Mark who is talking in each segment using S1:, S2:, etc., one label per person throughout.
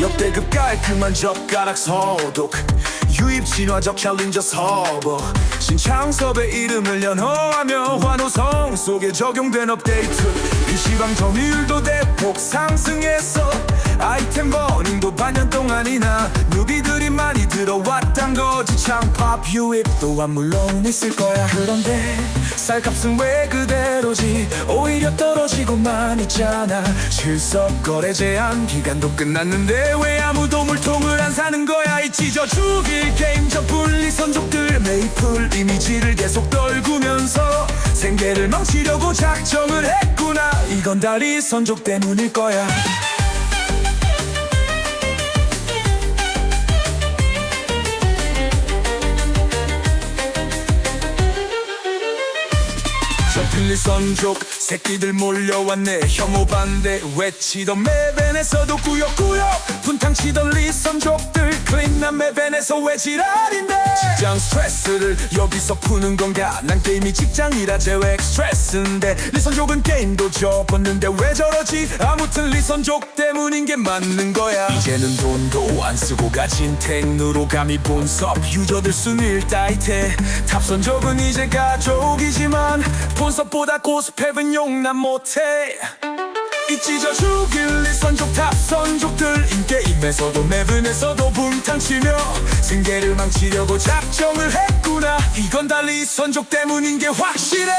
S1: 역대급 깔끔한 젓가락 소독. 유입 진화적 챌린저 서버. 신창섭의 이름을 연호하며 환호성 속에 적용된 업데이트. PC방 점유율도 대폭 상승했어 아이템 버닝도 반년 동안이나 누비들이 많이 들어왔단 거지. 창팝 유입 또한 물론 있을 거야. 그런데 쌀값은 왜 그대로지? 오히려 떨어 지고만 있잖아. 실적 거래 제한 기간도 끝났는데 왜 아무도 물통을 안 사는 거야? 이 찢어 죽일 게임 저 분리 선족들 메이플 이미지를 계속 떨구면서 생계를 망치려고 작정을 했구나. 이건 다리 선족 때문일 거야 저 필리 선 족 새끼들 몰려왔네. 혐오 반대 외치던 매벤에서도 꾸역꾸역 분탕치던 리선 족 들 클린한 매벤에서 왜 지랄인데? 직장 스트레스를 여기서 푸는 건가? 난 게임이 직장이라 제외 스트레스인데. 리선족은 게임도 접었는데 왜 저러지? 아무튼 리선족 때문인 게 맞는 거야. 이제는 돈도 안 쓰고 가진 택누로 감히 본섭 유저들 순위를 따이테 탑선족은 이제 가족이지만 본섭보다 고스펙은 용납 못해 이 찢어 죽일 리 선족 탑 선족들 인 게임에서도 맵은에서도 분탕치며 생계를 망치려고 작정을 했구나. 이건 달리 선족 때문인 게 확실해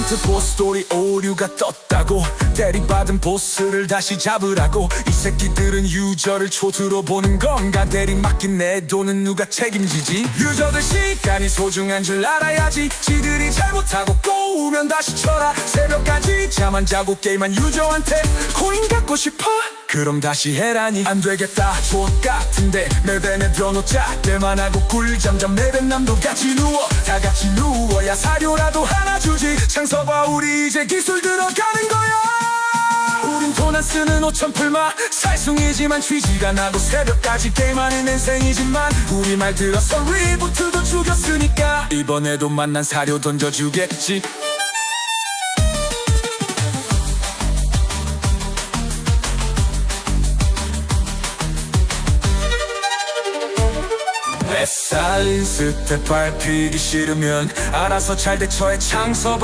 S1: 이벤트 보스돌이 오류가 떴다고 대리받은 보스를 다시 잡으라고 이 새끼들은 유저를 초드로 보는 건가? 대리 맡긴 내 돈은 누가 책임지지? 유저들 시간이 소중한 줄 알아야지. 지들이 잘못하고 꼬우면 다시 쳐라. 새벽까지 잠 안 자고 게임한 유저한테 코인 갖고 싶어? 그럼 다시 해라니. 안 되겠다. 족 같은데 맵에 내려놓자. 때만 하고 꿀잠잠 맵에 남도 같이 누워. 다 같이 누워야 사료라도 하나 이제 기술 들어가는 거야. 우린 돈 안 쓰는 오천 풀마. 살숭이지만 취지가 나고 새벽까지 게임하는 인생이지만 우리 말 들었어 리부트도 죽였으니까. 이번에도 만난 사료 던져주겠지 내 살린 스텝 밟히기 싫으면 알아서 잘 대처해 창서봐